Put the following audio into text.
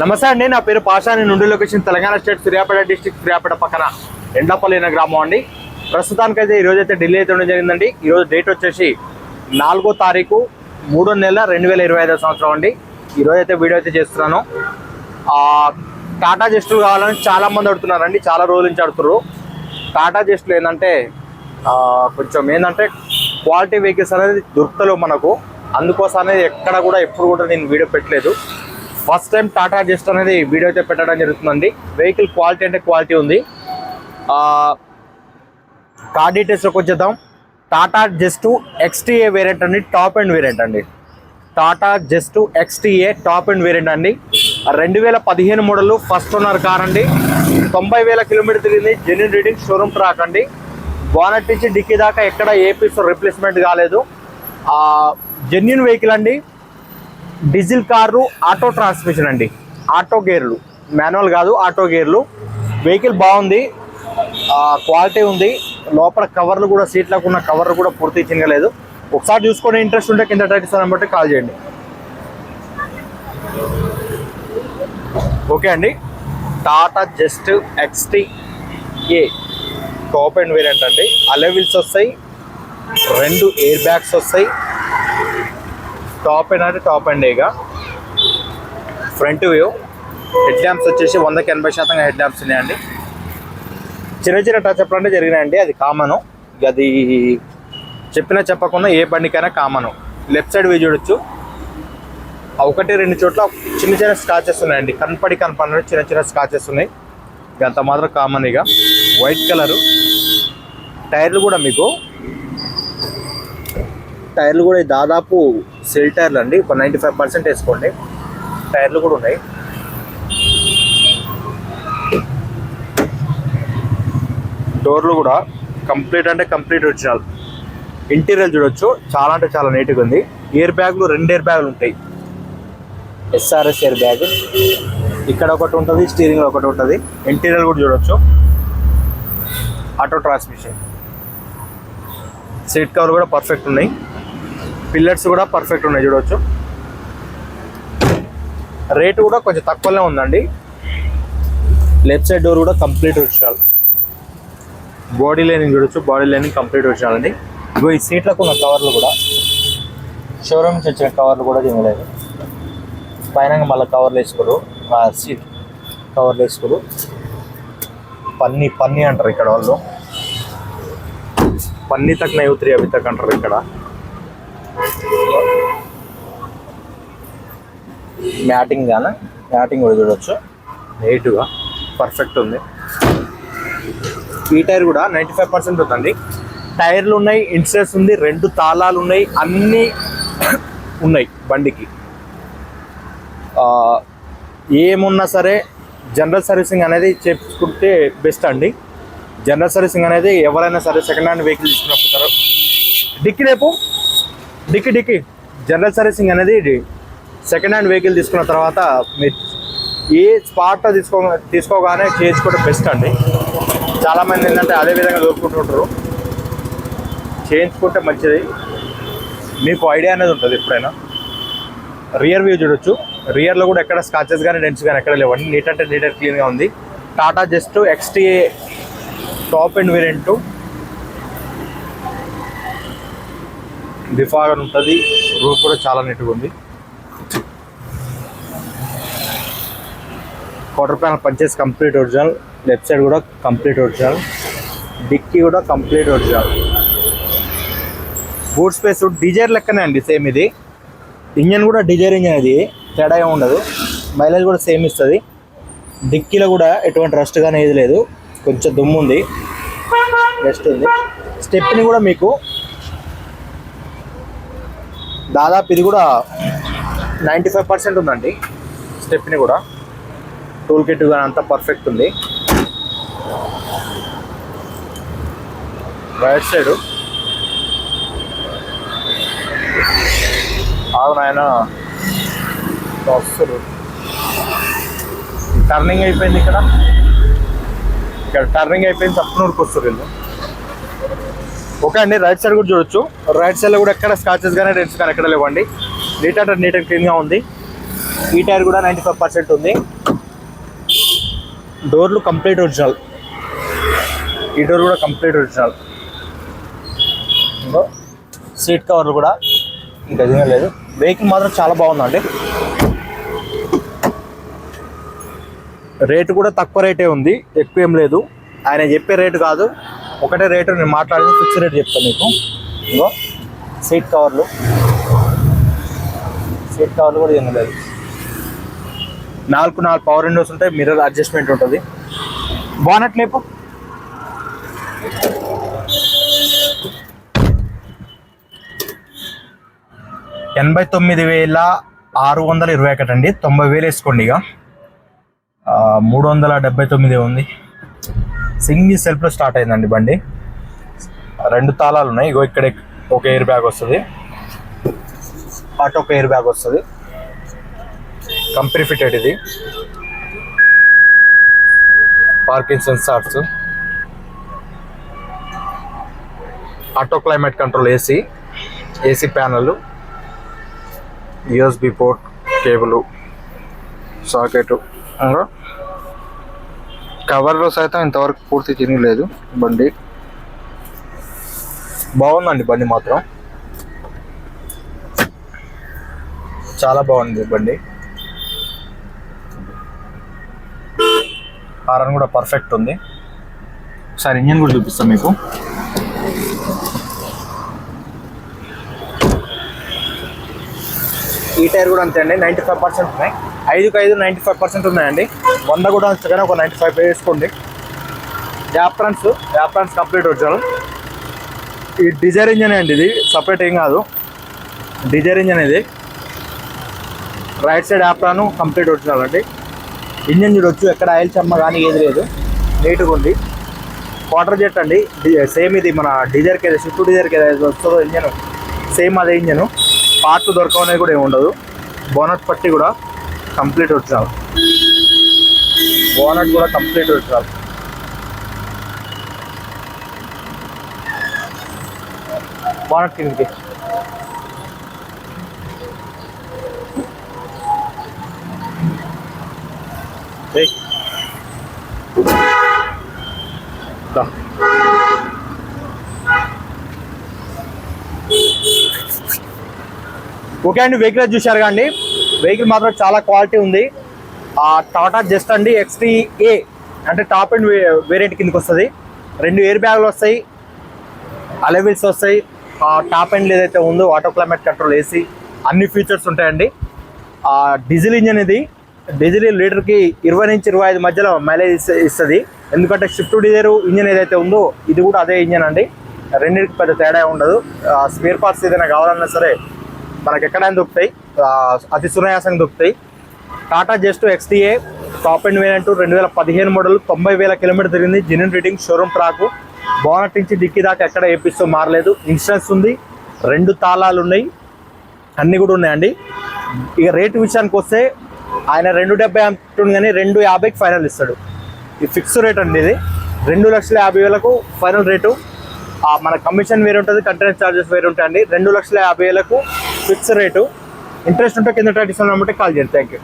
నమస్తే అండి నా పేరు పాషాని నుండి location Telangana state Suryapet district Suryapet పక్కన ఎండపల్లి అనే గ్రామం అండి. ప్రస్తుతానికైతే ఈరోజు అయితే ఢిల్లీ అయితే ఉండడం జరిగిందండి. ఈరోజు డేట్ వచ్చేసి నాలుగో తారీఖు మూడో నెల రెండు వేల ఇరవై ఐదో సంవత్సరం అండి. ఈరోజు అయితే వీడియో అయితే చేస్తున్నాను. టాటా జస్టులు కావాలని చాలా మంది అడుగుతున్నారండి చాలా రోజుల నుంచి అడుగుతున్నారు టాటా జస్టులు ఏంటంటే కొంచెం ఏంటంటే క్వాలిటీ వెహికల్స్ అనేది దొరుకుతలేవు మనకు. అందుకోసం అనేది ఎక్కడ కూడా ఎప్పుడు కూడా నేను వీడియో పెట్టలేదు. ఫస్ట్ టైం టాటా జెస్ట్ అనేది వీడియో అయితే పెట్టడం జరుగుతుందండి. వెహికల్ క్వాలిటీ అంటే క్వాలిటీ ఉంది. కార్ డీటెయిల్స్లోకి వచ్చేద్దాం. టాటా జెస్ట్ ఎక్స్టీఏ వేరియంట్ అండి టాప్ అండ్ వేరియంట్ అండి. Tata Zest XTA top end variant అండి. రెండు వేల పదిహేను మోడల్ ఫస్ట్ ఓనర్ కార్ అండి. తొంభై వేల కిలోమీటర్ తిరిగింది జెన్యున్ రీడింగ్ షోరూమ్ ట్రాక్ అండి. బోనట్ నుంచి డిక్కీ దాకా ఎక్కడ ఏ పీస్ రిప్లేస్మెంట్ కాలేదు. జెన్యున్ వెహికల్ అండి. డీజిల్ కారు ఆటో ట్రాన్స్మిషన్ అండి. ఆటో గేర్లు. మాన్యువల్ కాదు ఆటో గేర్లు. వెహికల్ బాగుంది. క్వాలిటీ ఉంది. లోపల కవర్లు కూడా సీట్లకు ఉన్న కవర్లు కూడా పూర్తి చిన్నలేదు. ఒకసారి చూసుకునే ఇంట్రెస్ట్ ఉంటే కింద టైటిల్స్ బట్టి కాల్ చేయండి. ఓకే అండి. Tata Zest XT A top end variant అండి. అలెవిల్స్ వస్తాయి. రెండు ఎయిర్ బ్యాగ్స్ వస్తాయి. టాప్ అండ్ అంటే టాప్ అండ్ ఏగా ఫ్రంట్ వ్యూ. హెడ్ ల్యాంప్స్ వచ్చేసి వందకి ఎనభై శాతం హెడ్ ల్యాంప్స్ ఉన్నాయండి. చిన్న చిన్న టచ్ అప్ అంటే జరిగినాయండి. అది కామను. ఇక అది చెప్పినా చెప్పకుండా ఏ బండికైనా కామను. లెఫ్ట్ సైడ్ వ్యూ చూడొచ్చు. ఒకటి రెండు చోట్ల చిన్న చిన్న స్కాచెస్ ఉన్నాయండి. కనపడి కనపడి చిన్న చిన్న స్కాచెస్ ఉన్నాయి. ఇక అంత మాత్రం కామన్ ఇక. వైట్ కలరు టైర్లు కూడా మీకు టైర్లు కూడా దాదాపు సెల్ టైర్లు అండి. ఒక నైంటీ ఫైవ్ పర్సెంట్ వేసుకోండి. టైర్లు కూడా ఉన్నాయి. డోర్లు కూడా కంప్లీట్ అంటే కంప్లీట్ ఒరిజినల్. ఇంటీరియర్ చూడొచ్చు. చాలా అంటే చాలా నీట్గా ఉంది. ఎయిర్ బ్యాగ్లు రెండు ఎయిర్ బ్యాగులు ఉంటాయి. SRS air bag. ఇక్కడ ఒకటి ఉంటుంది స్టీరింగ్ ఒకటి ఉంటుంది. ఇంటీరియర్ కూడా చూడొచ్చు. Auto transmission. సీట్ కవర్ కూడా పర్ఫెక్ట్ ఉన్నాయి. పిల్లర్స్ కూడా పర్ఫెక్ట్ ఉన్నాయి చూడవచ్చు రేటు కూడా కొంచెం తక్కువనే ఉందండి. లెఫ్ట్ సైడ్ డోర్ కూడా కంప్లీట్ ఒరిజినల్ బాడీ లైనింగ్ చూడొచ్చు బాడీ లైనింగ్ కంప్లీట్ ఒరిజినల్ అండి. ఇగో ఈ సీట్లకు ఉన్న కవర్లు కూడా. షోరూమ్ నుంచి వచ్చిన కవర్లు కూడా తినలేదు పైన మళ్ళీ కవర్లు వేసుకోరు ఆ సీట్ కవర్లు వేసుకోరు పన్ని పన్ని అంటారు ఇక్కడ వాళ్ళు. పన్ని తక్ నైవ్ త్రీ అవి తక్ అంటారు ఇక్కడ. మ్యాటింగ్ కానీ మ్యాటింగ్ కూడా చూడొచ్చు. నీట్గా పర్ఫెక్ట్ ఉంది. ఈ టైర్ కూడా నైంటీ ఫైవ్ పర్సెంట్ ఉందండి టైర్లు ఉన్నాయి ఇన్సూరెన్స్ ఉంది రెండు తాళాలు ఉన్నాయి అన్నీ ఉన్నాయి బండికి. ఏమున్నా సరే జనరల్ సర్వీసింగ్ అనేది చేసుకుంటే బెస్ట్ అండి. జనరల్ సర్వీసింగ్ అనేది ఎవరైనా సరే సెకండ్ హ్యాండ్ వెహికల్ తీసుకున్నప్పుడు డిక్కి రేపు? Dicky dicky. జనరల్ సర్వీసింగ్ అనేది సెకండ్ హ్యాండ్ వెహికల్ తీసుకున్న తర్వాత మీరు ఏ స్పాట్ తీసుకో తీసుకోగానే చేయించుకోవడం బెస్ట్ అండి. చాలామంది ఏంటంటే అదే విధంగా దొరుకుంటుంటారు చేయించుకుంటే మంచిది. మీకు ఐడియా అనేది ఉంటుంది ఎప్పుడైనా. రియర్ వ్యూ చూడొచ్చు. రియర్లో కూడా ఎక్కడ స్కాచెస్ కానీ డెంట్స్ కానీ ఎక్కడ లేవండి నీట్ అంటే నీట్ అండ్ క్లీన్గా ఉంది. Tata Zest XTA top end variant. Defogger ఉంటుంది. రూప్ కూడా చాలా నీట్గా ఉంది. క్వార్టర్ ప్యానల్ పంచేసి కంప్లీట్ ఒరిజినల్ లెఫ్ట్ సైడ్ కూడా కంప్లీట్ ఒరిజినల్ డిక్కీ కూడా complete original boot space Dzire లెక్కనే అండి సేమ్ ఇది. ఇంజన్ కూడా డిజైర్ ఇంజన్ ఇది. తేడా ఉండదు. మైలేజ్ కూడా సేమ్ ఇస్తుంది. డిక్కీలో కూడా ఎటువంటి రస్ట్ కానీ ఏది లేదు. కొంచెం దుమ్ము ఉంది. రెస్ట్ ఉంది. స్టెప్ని కూడా మీకు దాదాపు ఇది కూడా నైంటీ ఫైవ్ పర్సెంట్ ఉందండి. స్టెప్ని కూడా. టూల్ కిట్ కానీ అంతా పర్ఫెక్ట్ ఉంది. రైట్ సైడ్ అవును ఆయన వస్తారు టర్నింగ్ అయిపోయింది ఇక్కడ. ఇక్కడ టర్నింగ్ అయిపోయింది తప్పనూరుకు వస్తారు వీళ్ళు. ఓకే అండి రైట్ సైడ్ కూడా చూడొచ్చు. రైట్ సైడ్లో కూడా ఎక్కడ స్కాచెస్ కానీ డెన్స్ కానీ ఎక్కడ లేవండి. నీట్ అంటే నీట్ అండ్ క్లీన్గా ఉంది. ఈ టైర్ కూడా నైంటీ ఫైవ్ పర్సెంట్ ఉంది. డోర్లు కంప్లీట్ ఒరిజినల్. ఈ డోర్ కూడా కంప్లీట్ ఒరిజినల్. ఇంకో సీట్ కవర్లు కూడా ఇంకా ఏమీ లేదు. వెహికల్ మాత్రం చాలా బాగుందండి. రేటు కూడా తక్కువ రేటే ఉంది. ఎక్కువ ఏం లేదు. ఆయన చెప్పే రేటు కాదు. ఒకటే రేటు నేను మాట్లాడిన ఫిక్స్ రేట్ చెప్తాను మీకు. ఇంకో సీట్ కవర్లు. సీట్ కవర్లు కూడా ఏం లేదు. నాలుగు నాలుగు పవర్ విండోస్ ఉంటాయి మిర్రర్ అడ్జస్ట్మెంట్ ఉంటుంది. బానట్ లేపు. ఎనభై తొమ్మిది వేల ఆరు వందల ఇరవై ఒకటి అండి. తొంభై వేలు వేసుకోండి ఇక. మూడు వందల డెబ్బై తొమ్మిది ఉంది. సింగిల్ సెల్ఫ్లో స్టార్ట్ అయిందండి బండి. రెండు తాళాలు ఉన్నాయి. ఇగో ఇక్కడ ఒక ఎయిర్ బ్యాగ్ వస్తుంది. అటు ఒక ఎయిర్ బ్యాగ్ వస్తుంది. కంపెనీ ఫిటెడ్ ఇది. Parking sensors auto climate control AC AC panel USB port cable. Socket. కవర్లో సైతం ఇంతవరకు పూర్తి తినలేదు బండి. బాగుందండి బండి మాత్రం. చాలా బాగుంది బండి. హారన్ కూడా పర్ఫెక్ట్ ఉంది. ఒకసారి ఇంజన్ కూడా చూపిస్తాం మీకు. ఈ టైర్ కూడా అంతే అండి నైంటీ ఫైవ్ పర్సెంట్ ఉన్నాయి. ఐదుకి ఐదు నైంటీ ఫైవ్ పర్సెంట్ ఉన్నాయండి. వంద కూడా ఉంచగానే ఒక నైంటీ ఫైవ్ వేసుకోండి. యాప్రాన్స్ యాప్రాన్స్ కంప్లీట్ ఒరిజినల్ ఈ డిజైర్ ఇంజన్ అండి ఇది సపరేట్ ఏం కాదు. డిజైర్ ఇంజన్ ఇది. Right side apron complete original అండి. ఇంజన్ చూడొచ్చు. ఎక్కడ ఆయిల్ చెమ్మ కానీ ఏది లేదు. నీట్గా ఉంది. క్వార్టర్ జెట్ అండి. సేమ్ ఇది మన డీజర్కి ఏదో స్విఫ్ట్ డీజర్కి ఏదైతే వస్తుందో ఇంజన్. సేమ్ అదే ఇంజను. పార్ట్ దొరకనేది కూడా ఏమి ఉండదు. బోనట్ పట్టి కూడా కంప్లీట్ వచ్చినారు బోనట్ కూడా కంప్లీట్ వచ్చినారు బోనట్ కిందకి. ఏయ్. Da. ఓకే అండి వెహికల్ చూశారు అండి. వెహికల్ మాత్రం చాలా క్వాలిటీ ఉంది. ఆ టాటా జస్ట్ అండి ఎక్స్టీ ఏ అంటే టాప్ అండ్ వేరియంట్ కిందకి వస్తుంది. రెండు ఎయిర్ బ్యాగులు వస్తాయి. అలెవిల్స్ వస్తాయి. టాప్ అండ్ ఏదైతే ఉందో ఆటో క్లైమేట్ కంట్రోల్ ఏసీ అన్ని ఫీచర్స్ ఉంటాయండి. డీజిల్ ఇంజన్ ఇది. డీజిల్ లీటర్కి ఇరవై నుంచి ఇరవై ఐదు మధ్యలో మైలేజ్ ఇస్తుంది. ఎందుకంటే షిఫ్ట్ డీజర్ ఇంజన్ ఏదైతే ఉందో ఇది కూడా అదే ఇంజన్ అండి. రెండింటికి పెద్ద తేడా ఉండదు. స్పేర్ పార్ట్స్ ఏదైనా కావాలన్నా సరే మనకి ఎక్కడైనా దొరుకుతాయి. అతి సునాయాసంగా దొరుకుతాయి. Tata Zest XTA top end variant రెండు వేల పదిహేను మోడల్ తొంభై వేల కిలోమీటర్ తిరిగింది. Genuine rating showroom track bonnet నుంచి డిక్కీ దాకా ఎక్కడ ఏపిస్తూ మారలేదు. ఇన్సూరెన్స్ ఉంది. రెండు తాళాలు ఉన్నాయి అన్నీ కూడా ఉన్నాయండి. ఇక రేటు విషయానికి వస్తే ఆయన రెండు డెబ్బై అంటుండు కానీ రెండు యాభైకి ఫైనల్ ఇస్తాడు. ఇది ఫిక్స్ రేట్ అండి ఇది. రెండు లక్షల యాభై వేలకు ఫైనల్ రేటు మన కమిషన్ వేరే ఉంటుంది కంటెనెన్స్ ఛార్జెస్ వేరే ఉంటాయండి రెండు లక్షల యాభై వేలకు ఫిక్స్ రేటు ఇంట్రెస్ట్ ఉంటే కింద టైటిస్ నెంబర్కి కాల్ చేయండి. Thank you